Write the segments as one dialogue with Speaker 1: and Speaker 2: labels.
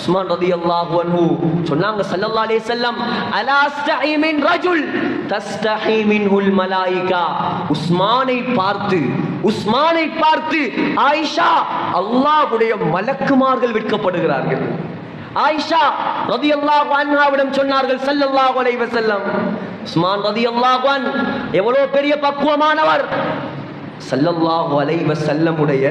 Speaker 1: உஸ்மான் ரலியல்லாஹு அன்ஹு சொன்னாங்க சல்லல்லா அலைஹி வஸல்லம் அலாஸ்தஹி மின் ரஜுல் தஸ்தஹி மின்ஹுல் மலாயிகா. உஸ்மானை பார்த்து உஸ்மானை பார்த்து ஆயிஷா அல்லாஹ்வுடைய மலக்குமார்கள் விற்கப்படுகிறார்கள். ஆயிஷா ரதி அல்லாஹு அன்ஹாவிடம் சொன்னார்கள் சல்லல்லாஹு அலைஹி வஸல்லம் உஸ்மான் ரதியல்லாஹு அன் எவ்வளவு பெரிய பக்குவமானவர் சல்லல்லாஹு வலைவ செல்லமுடைய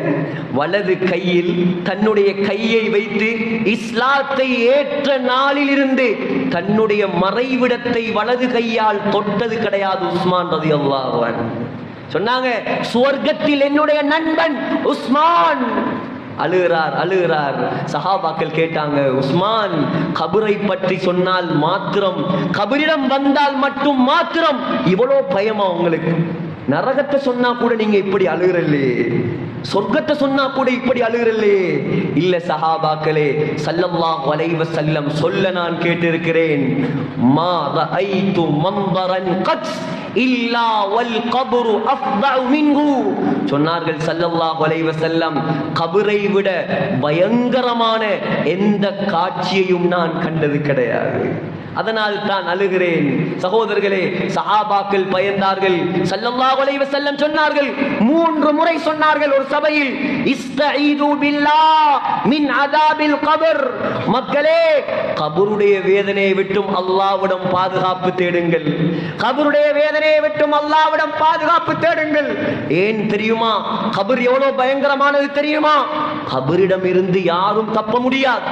Speaker 1: வலது கையில் தன்னுடைய கையை வைத்து இஸ்லாத்தை ஏற்ற நாளிலிருந்து தன்னுடைய மறைவிடத்தை வலது கையால் தொட்டது கிடையாது உஸ்மான் ரதி அல்லாஹன் சொன்னாங்க சுவர்க்கத்தில் என்னுடைய நண்பன் உஸ்மான். அழுகிறார் அழுகிறார். சஹாபாக்கள் கேட்டாங்க உஸ்மான் கபரை பற்றி சொன்னால் மாத்திரம் கபரிடம் வந்தால் மட்டும் மாத்திரம் இவ்வளோ பயமா உங்களுக்கு? நரகத்தை சொன்னா கூட நீங்க இப்படி அழுகிறல்லே. சொர்க்கத்தை சொன்னா கூட இப்படி அழுகிறல்லே. இல்ல சஹாபாக்களே சல்லல்லாஹு வளைவ சல்லம் சொல்ல நான் கேட்டிருக்கிறேன். மா ரஅய்து மம்பரன் கத் இல்லா வல் கபரு அஃதஉ மின்ஹு. சொன்னார்கள் ஸல்லல்லாஹு அலைஹி வஸல்லம் கபரை விட பயங்கரமான எந்த காட்சியையும் நான் கண்டது கிடையாது. அதனால் தான் அழுகிறேன். சகோதரர்களே சஹாபாக்கள் பயந்தார்கள். ஸல்லல்லாஹு அலைஹி வஸல்லம் சொன்னார்கள். மூன்று முறை சொன்னார்கள் ஒரு சபையில் இஸ்தஈது பில்லாஹ் மின் அதாபில் கபர். மக்களே கபருடைய வேதனையை விட்டும் அல்லாஹ்விடம் பாதுகாப்பு தேடுங்கள். கபருடைய வேதனையை விட்டும் அல்லாஹ்விடம் பாதுகாப்பு தேடுங்கள். ஏன் தெரியுமா? கபர் எவ்வளவு பயங்கரமானது தெரியுமா? கபரிடம் இருந்து யாரும் தப்ப முடியாது.